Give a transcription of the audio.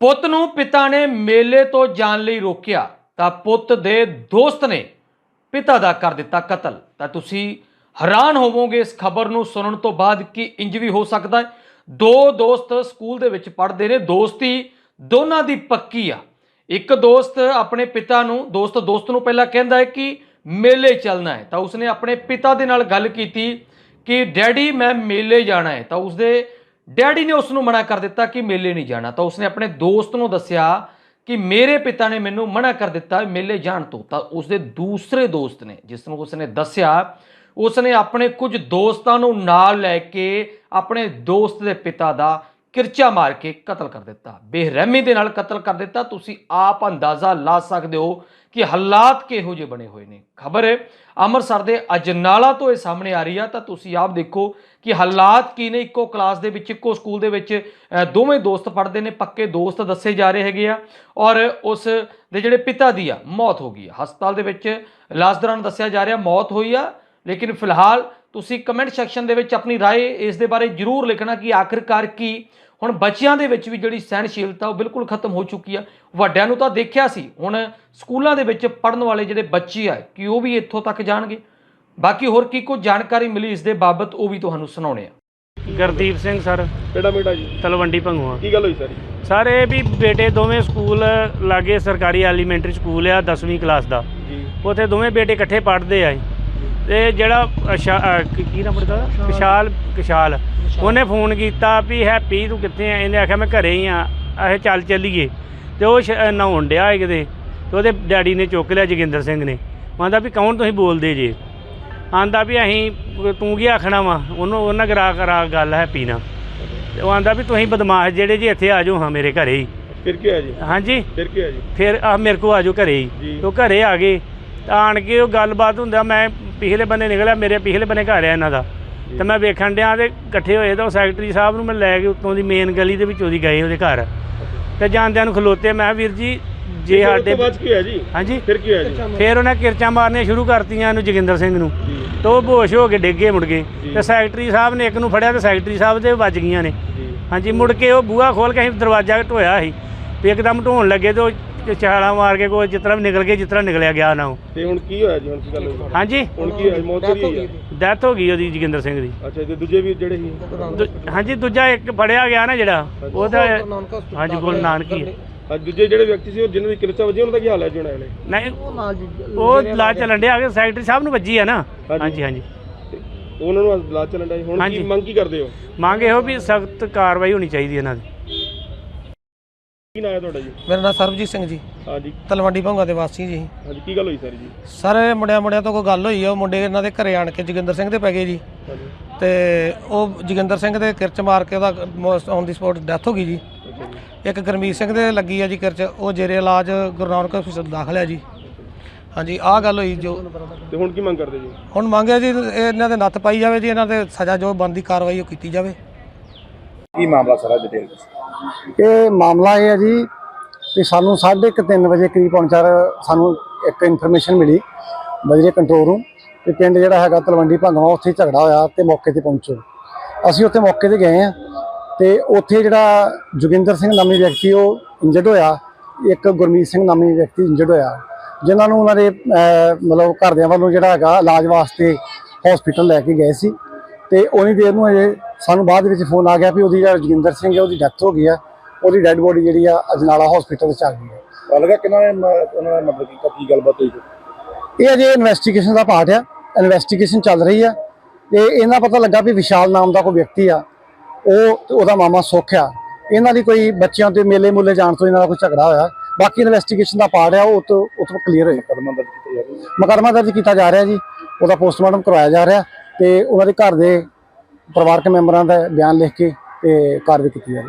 ਪੁੱਤ ਨੂੰ ਪਿਤਾ ਨੇ ਮੇਲੇ ਤੋਂ ਜਾਣ ਲਈ ਰੋਕਿਆ, ਤਾਂ ਪੁੱਤ ਦੇ ਦੋਸਤ ਨੇ ਪਿਤਾ ਦਾ ਕਰ ਦਿੱਤਾ ਕਤਲ। ਤਾਂ ਤੁਸੀਂ ਹੈਰਾਨ ਹੋਵੋਗੇ ਇਸ ਖਬਰ ਨੂੰ ਸੁਣਨ ਤੋਂ ਬਾਅਦ ਕਿ ਇੰਜ ਵੀ ਹੋ ਸਕਦਾ ਹੈ। ਦੋ ਦੋਸਤ ਸਕੂਲ ਦੇ ਵਿੱਚ ਪੜ੍ਹਦੇ ਨੇ, ਦੋਸਤੀ ਦੋਨਾਂ ਦੀ ਪੱਕੀ ਆ। ਇੱਕ ਦੋਸਤ ਆਪਣੇ ਪਿਤਾ ਨੂੰ, ਦੋਸਤ ਦੋਸਤ ਨੂੰ ਪਹਿਲਾਂ ਕਹਿੰਦਾ ਹੈ ਕਿ ਮੇਲੇ ਚੱਲਣਾ ਹੈ। ਤਾਂ ਉਸਨੇ ਆਪਣੇ ਪਿਤਾ ਦੇ ਨਾਲ ਗੱਲ ਕੀਤੀ ਕਿ, ਡੈਡੀ, ਮੈਂ ਮੇਲੇ ਜਾਣਾ ਹੈ। ਤਾਂ ਉਸਦੇ ਡੈਡੀ ਨੇ ਉਸ ਨੂੰ ਮਨਾ ਕਰ ਦਿੱਤਾ ਕਿ ਮੇਲੇ ਨਹੀਂ ਜਾਣਾ। ਤਾਂ ਉਸਨੇ ਆਪਣੇ ਦੋਸਤ ਨੂੰ ਦੱਸਿਆ ਕਿ ਮੇਰੇ ਪਿਤਾ ਨੇ ਮੈਨੂੰ ਮਨਾ ਕਰ ਦਿੱਤਾ ਮੇਲੇ ਜਾਣ ਤੋਂ। ਤਾਂ ਉਸਦੇ ਦੂਸਰੇ ਦੋਸਤ ਨੇ, ਜਿਸ ਨੂੰ ਉਸਨੇ ਦੱਸਿਆ, ਉਸਨੇ ਆਪਣੇ ਕੁਝ ਦੋਸਤਾਂ ਨੂੰ ਨਾਲ ਲੈ ਕੇ ਆਪਣੇ ਦੋਸਤ ਦੇ ਪਿਤਾ ਦਾ ਕਿਰਚਾ ਮਾਰ ਕੇ ਕਤਲ ਕਰ ਦਿੱਤਾ। ਬੇਰਹਿਮੀ ਦੇ ਨਾਲ ਕਤਲ ਕਰ ਦਿੱਤਾ। ਤੁਸੀਂ ਆਪ ਅੰਦਾਜ਼ਾ ਲਾ ਸਕਦੇ ਹੋ ਕਿ ਹਾਲਾਤ ਕਿਹੋ ਜਿਹੇ ਬਣੇ ਹੋਏ ਨੇ। ਖਬਰ ਹੈ, ਅੰਮ੍ਰਿਤਸਰ ਦੇ ਅਜਨਾਲਾ ਤੋਂ ਇਹ ਸਾਹਮਣੇ ਆ ਰਹੀ ਆ, ਤਾਂ ਤੁਸੀਂ ਆਪ ਦੇਖੋ ਕਿ ਹਾਲਾਤ ਕੀ ਨੇ। ਇੱਕੋ ਕਲਾਸ ਦੇ ਵਿੱਚ, ਇੱਕੋ ਸਕੂਲ ਦੇ ਵਿੱਚ ਦੋਵੇਂ ਦੋਸਤ ਪੜ੍ਹਦੇ ਨੇ, ਪੱਕੇ ਦੋਸਤ ਦੱਸੇ ਜਾ ਰਹੇ ਹੈਗੇ ਆ ਔਰ ਉਸ ਦੇ ਜਿਹੜੇ ਪਿਤਾ ਦੀ ਆ, ਮੌਤ ਹੋ ਗਈ ਆ। ਹਸਪਤਾਲ ਦੇ ਵਿੱਚ ਇਲਾਜ ਦੌਰਾਨ ਦੱਸਿਆ ਜਾ ਰਿਹਾ, ਮੌਤ ਹੋਈ ਆ, ਲੇਕਿਨ ਫਿਲਹਾਲ ਤੁਸੀਂ ਕਮੈਂਟ ਸੈਕਸ਼ਨ ਦੇ ਵਿੱਚ ਆਪਣੀ رائے ਇਸ ਦੇ ਬਾਰੇ ਜਰੂਰ ਲਿਖਣਾ ਕਿ ਆਖਿਰਕਾਰ ਕੀ ਹੁਣ ਬੱਚਿਆਂ ਦੇ ਵਿੱਚ ਵੀ ਜਿਹੜੀ ਸਹਿਣਸ਼ੀਲਤਾ ਉਹ ਬਿਲਕੁਲ ਖਤਮ ਹੋ ਚੁੱਕੀ ਆ ਵੱਡਿਆਂ ਨੂੰ ਤਾਂ ਦੇਖਿਆ ਸੀ ਹੁਣ ਸਕੂਲਾਂ ਦੇ ਵਿੱਚ ਪੜਨ ਵਾਲੇ ਜਿਹੜੇ ਬੱਚੇ ਆ ਕਿ ਉਹ ਵੀ ਇੱਥੋਂ ਤੱਕ ਜਾਣਗੇ ਬਾਕੀ ਹੋਰ ਕੀ ਕੋਈ ਜਾਣਕਾਰੀ ਮਿਲੀ ਇਸ ਦੇ ਬਾਬਤ ਉਹ ਵੀ ਤੁਹਾਨੂੰ ਸੁਣਾਉਣੇ ਆ ਗੁਰਦੀਪ ਸਿੰਘ ਸਰ ਕਿਹੜਾ ਬੇਟਾ ਜੀ ਤਲਵੰਡੀ ਭੰਗੂਆ ਕੀ ਗੱਲ ਹੋਈ ਸਾਰੀ ਸਰ ਇਹ ਵੀ ਬੇਟੇ ਦੋਵੇਂ ਸਕੂਲ ਲਾਗੇ ਸਰਕਾਰੀ ਐਲੀਮੈਂਟਰੀ ਸਕੂਲ ਆ 10ਵੀਂ ਕਲਾਸ ਦਾ ਜੀ ਉੱਥੇ ਦੋਵੇਂ ਬੇਟੇ ਇਕੱਠੇ ਪੜ੍ਹਦੇ ਆ ਤੇ ਜਿਹੜਾ ਅਸ਼ਾ- ਕੀ- ਕੀ ਨਾਮ ਪੜਦਾ ਕਿਸ਼ਾਲ। ਕਿਸ਼ਾਲ ਉਹਨੇ ਫੋਨ ਕੀਤਾ ਵੀ ਹੈਪੀ ਤੂੰ ਕਿੱਥੇ ਆ? ਇਹਨੇ ਆਖਿਆ ਮੈਂ ਘਰੇ ਹੀ ਆ। ਇਹ ਚੱਲ ਚੱਲੀਏ। ਤੇ ਉਹ ਸ਼- ਨਹਾਉਣ ਡਿਆ ਸੀ ਕਿਤੇ। ਤੇ ਉਹਦੇ ਡੈਡੀ ਨੇ ਚੁੱਕ ਲਿਆ ਜੋਗਿੰਦਰ ਸਿੰਘ ਨੇ। ਆਂਦਾ ਵੀ ਕੌਣ ਤੁਸੀਂ ਬੋਲਦੇ ਜੇ? ਆਂਦਾ ਵੀ ਅਸੀਂ ਤੂੰ ਕੀ ਆਖਣਾ ਵਾ? ਉਹਨੂੰ ਉਹਨਾਂ ਕਰਾ ਕਰਾ ਗੱਲ ਹੈਪੀ ਨਾਲ। ਤੇ ਉਹ ਆਂਦਾ ਵੀ ਤੁਸੀਂ ਬਦਮਾਸ਼ ਜਿਹੜੇ ਜੀ ਇੱਥੇ ਆ ਜਾਓ ਹਾਂ ਮੇਰੇ ਘਰੇ ਹੀ। ਫਿਰ ਕੀ ਹੋਇਆ ਜੀ? ਹਾਂਜੀ। ਫਿਰ ਕੀ ਹੋਇਆ ਜੀ? ਫਿਰ ਆ ਮੇਰੇ ਕੋ ਆ ਜਾਓ ਘਰੇ ਹੀ। ਜੀ। ਤੇ ਉਹ ਘਰੇ ਆ ਗਏ। ਤਾਂ ਆਣ ਕੇ ਉਹ ਗੱਲਬਾਤ ਹੁੰਦਾ ਮੈਂ ਪਿਛਲੇ ਬੰਨੇ ਨਿਕਲਿਆ ਮੇਰੇ ਪਿਛਲੇ ਬੰਨੇ ਘਰ ਆ ਇਹਨਾਂ ਦਾ। ਤੇ ਮੈਂ ਵੇਖਣ ਡਿਆ ਤੇ ਇਕੱਠੇ ਹੋਏ ਤਾਂ ਉਹ ਸੈਕਟਰੀ ਸਾਹਿਬ ਨੂੰ ਮੈਂ ਲੈ ਕੇ ਉੱਤੋਂ ਦੀ ਮੇਨ ਗਲੀ ਦੇ ਵਿੱਚੋਂ ਦੀ ਗਏ ਉਹਦੇ ਘਰ। ਤੇ ਜਾਂਦਿਆਂ ਨੂੰ ਖਲੋਤੇ ਮੈਂ ਵੀਰ ਜੀ ਜੇ ਸਾਡੇ ਤੋਂ ਬਾਅਦ ਕੀ ਹੋਇਆ ਜੀ? ਹਾਂਜੀ। ਫਿਰ ਕੀ ਹੋਇਆ ਜੀ? ਫਿਰ ਉਹਨੇ ਕਿਰਚਾਂ ਮਾਰਨੀਆਂ ਸ਼ੁਰੂ ਕਰਤੀਆਂ ਇਹਨੂੰ ਜੋਗਿੰਦਰ ਸਿੰਘ ਨੂੰ। ਤੇ ਉਹ ਬੇਹੋਸ਼ ਹੋ ਕੇ ਡਿੱਗੇ ਮੁੜ ਗਏ। ਤੇ ਸੈਕਟਰੀ ਸਾਹਿਬ ਨੇ ਇੱਕ ਨੂੰ ਫੜਿਆ ਤੇ ਸੈਕਟਰੀ ਸਾਹਿਬ ਦੇ ਵੱਜ ਗਈਆਂ ਨੇ। ਹਾਂਜੀ ਮੁੜ ਕੇ ਉਹ ਬੂਹਾ ਖੋਲ ਕੇ ਅਸੀਂ ਦਰਵਾਜ਼ਾ ਢੋਇਆ ਸੀ। ਵੀ ਇੱਕਦਮ ਢੋਣ ਲੱਗੇ ਤੇ ਉਹ ਚਾਲਾ ਮਾਰ ਕੇ ਕੋਈ ਜਿਸ ਤਰ੍ਹਾਂ ਵੀ ਨਿਕਲ ਗਏ ਜਿਸ ਤਰ੍ਹਾਂ ਨਿਕਲਿਆ ਗਿਆ ਨਾ ਉਹ। ਤੇ ਹੁਣ ਕੀ ਹੋਇਆ ਜੀ ਹੁਣ ਕੀ ਗੱਲ ਹੋਈ? ਹਾਂਜੀ? ਹੁਣ ਕੀ ਹੋਇਆ? ਮੌਤ ਹੋਈ ਹੈ ਡੈਥ ਹੋ ਗਈ ਉਹਦੀ ਜੋਗਿੰਦਰ ਸਿੰਘ ਦੀ। ਅੱਛਾ ਤੇ ਦੂਜੇ ਵੀ ਜਿਹੜੇ ਸੀ? ਦੂ- ਹਾਂਜੀ ਦੂਜਾ ਇੱਕ ਫੜਿਆ ਗਿਆ ਨਾ ਜਿਹੜਾ ਉਹਦਾ ਹਾਂਜੀ ਗੁਰੂ ਨਾਨਕੀ ਹੈ। ਅੱਜ ਦੂਜੇ ਜਿਹੜੇ ਵਿਅਕਤੀ ਸੀ ਉਹ ਜਿਨ੍ਹਾਂ ਦੀ ਕਿਰਚਾ ਵਜੀ ਉਹਨਾਂ ਦਾ ਕੀ ਹਾਲ ਹੈ ਜੀ ਹੁਣ ਅਗਲੇ ਨਹੀਂ ਉਹ ਲਾ ਚੱਲਣ ਡਿਆ ਕਿ ਸੈਕਟਰੀ ਸਾਹਿਬ ਨੂੰ ਵੱਜੀ ਆ ਨਾ। ਹਾਂਜੀ। ਹਾਂਜੀ ਉਹਨਾਂ ਨੂੰ ਅੱਜ ਚੱਲਣ ਦਾ ਹੁਣ ਕੀ ਹਾਂਜੀ। ਮੰਗ ਕੀ ਕਰਦੇ ਹੋ? ਮੰਗ ਇਹੋ ਵੀ ਸਖਤ ਕਾਰਵਾਈ ਹੋਣੀ ਚਾਹੀਦੀ ਇਹਨਾਂ ਦੀ। ਕੀ ਨਾਂ ਹੈ ਤੁਹਾਡਾ ਜੀ? ਮੇਰਾ ਨਾਮ ਸਰਬਜੀਤ ਸਿੰਘ ਜੀ। ਹਾਂਜੀ ਤਲਵੰਡੀ ਭੰਗਾ ਦੇ ਵਾਸੀ ਜੀ। ਹਾਂਜੀ ਕੀ ਗੱਲ ਹੋਈ ਸਾਰੀ ਜੀ? ਸਰ ਇਹ ਮੁੰਡਿਆਂ ਮੁੰਡਿਆਂ ਤੋਂ ਕੋਈ ਗੱਲ ਹੋਈ ਆ ਉਹ ਮੁੰਡੇ ਇਹਨਾਂ ਦੇ ਘਰੇ ਆਣ ਕੇ ਜੋਗਿੰਦਰ ਸਿੰਘ ਦੇ ਪੈ ਗਏ ਜੀ। ਤੇ ਉਹ ਜੋਗਿੰਦਰ ਸਿੰਘ ਦੇ ਕਿਰਚ ਮਾਰ ਕੇ ਉਹਦਾ ਔਨ ਦੀ ਸਪੋਟ ਡੈਥ ਹੋ ਗਈ ਜੀ। ਅੱਛਾ ਜੀ। ਇੱਕ ਗਰਮੀਤ ਸਿੰਘ ਦੇ ਲੱਗੀ ਆ ਜੀ ਕਿਰਚ ਉਹ ਜੇਰੇ ਇਲਾਜ ਗੁਰੂ ਨਾਨਕ ਹਸਪਤਾਲ ਦਾਖਲ ਹੈ ਜੀ ਹਾਂਜੀ ਆਹ ਗੱਲ ਹੋਈ ਜੋ ਤੇ ਹੁਣ ਕੀ ਮੰਗ ਕਰਦੇ ਜੀ? ਹੁਣ ਮੰਗਿਆ ਜੀ ਇਹ ਇਹਨਾਂ ਦੇ ਨੱਥ ਪਾਈ ਜਾਵੇ ਜੀ ਇਹਨਾਂ ਦੇ ਸਜ਼ਾ ਜੋ ਬਣਦੀ ਕਾਰਵਾਈ ਉਹ ਕੀਤੀ ਜਾਵੇ। ਕੀ ਮਾਮਲਾ ਸਾਰਾ ਡਿਟੇਲ ਇਹ ਮਾਮਲਾ ਇਹ ਹੈ ਜੀ ਕਿ ਸਾਨੂੰ 3:30 ਵਜੇ ਕਰੀਬ ਪਹੁੰਚਾਰ ਸਾਨੂੰ ਇੱਕ ਇਨਫੋਰਮੇਸ਼ਨ ਮਿਲੀ ਬਜਰੇ ਕੰਟਰੋਲ ਰੂਮ ਕਿ ਪਿੰਡ ਜਿਹੜਾ ਹੈਗਾ ਤਲਵੰਡੀ ਭੰਗਵਾ ਉੱਥੇ ਝਗੜਾ ਹੋਇਆ ਤੇ ਮੌਕੇ ਤੇ ਪਹੁੰਚੋ। ਅਸੀਂ ਉੱਥੇ ਮੌਕੇ ਤੇ ਗਏ ਆ ਤੇ ਉੱਥੇ ਜਿਹੜਾ ਜੋਗਿੰਦਰ ਸਿੰਘ ਨਾਮੀ ਵਿਅਕਤੀ ਉਹ ਇੰਜਰਡ ਹੋਇਆ, ਇੱਕ ਗੁਰਮੀਤ ਸਿੰਘ ਨਾਮੀ ਵਿਅਕਤੀ ਇੰਜਰਡ ਹੋਇਆ, ਜਿਨ੍ਹਾਂ ਨੂੰ ਉਹਨਾਂ ਦੇ ਮਤਲਬ ਘਰਦਿਆਂ ਵੱਲੋਂ ਜਿਹੜਾ ਹੈਗਾ ਇਲਾਜ ਵਾਸਤੇ ਹਸਪੀਟਲ ਲੈ ਕੇ ਗਏ ਸੀ ਤੇ ਉਨੀ ਦੇਰ ਨੂੰ ਅਜੇ ਸਾਨੂੰ ਬਾਅਦ ਵਿੱਚ ਫੋਨ ਆ ਗਿਆ ਵੀ ਉਹਦੀ ਜਿਹੜਾ ਜੋਗਿੰਦਰ ਸਿੰਘ ਹੈ ਉਹਦੀ ਡੈਥ ਹੋ ਗਈ ਆ। ਉਹਦੀ ਡੈੱਡ ਬੋਡੀ ਜਿਹੜੀ ਆ ਅਜਨਾਲਾ ਹਸਪੀਟਲ ਵਿੱਚ ਆ ਗਈ ਹੈ ਲੱਗਾ ਕਿੰਨਾ ਉਹਨਾਂ ਦਾ ਮਤਲਬ ਕੀ ਕੀ ਗੱਲਬਾਤ ਹੋਈ? ਇਹ ਅਜੇ ਇਨਵੈਸਟੀਗੇਸ਼ਨ ਦਾ ਪਾਰਟ ਆ। ਇਨਵੈਸਟੀਗੇਸ਼ਨ ਚੱਲ ਰਹੀ ਆ। ਤੇ ਇਹਨਾਂ ਪਤਾ ਲੱਗਾ ਵੀ ਵਿਸ਼ਾਲ ਨਾਮ ਦਾ ਕੋਈ ਵਿਅਕਤੀ ਆ। ਉਹ ਤੇ ਉਹਦਾ ਮਾਮਾ ਸੁੱਖ ਆ। ਇਹਨਾਂ ਦੀ ਕੋਈ ਬੱਚਿਆਂ ਤੇ ਮੇਲੇ ਮੁੱਲੇ ਜਾਣ ਤੋਂ ਇਹਨਾਂ ਦਾ ਕੋਈ ਝਗੜਾ ਹੋਇਆ। ਬਾਕੀ ਇਨਵੈਸਟੀਗੇਸ਼ਨ ਦਾ ਪਾਰਟ ਆ ਉਹ ਤੋਂ ਉਹ ਤੋਂ ਕਲੀਅਰ ਹੋਏ ਕਦਮ ਦਰਜ ਕੀਤਾ ਜਾ ਰਿਹਾ। ਮੁਕੱਦਮਾ ਦਰਜ ਕੀਤਾ ਜਾ ਰਿਹਾ ਜੀ। ਉਹਦਾ ਪੋਸਟਮਾਰਟਮ ਕਰਵਾਇਆ ਜਾ ਰਿਹਾ। ਤੇ ਉਹਨਾਂ ਦੇ ਘਰ ਦੇ ਪਰਿਵਾਰਕ ਮੈਂਬਰਾਂ ਦਾ ਬਿਆਨ ਲਿਖ ਕੇ ਤੇ ਕਾਰਵਾਈ ਕੀਤੀ ਜਾ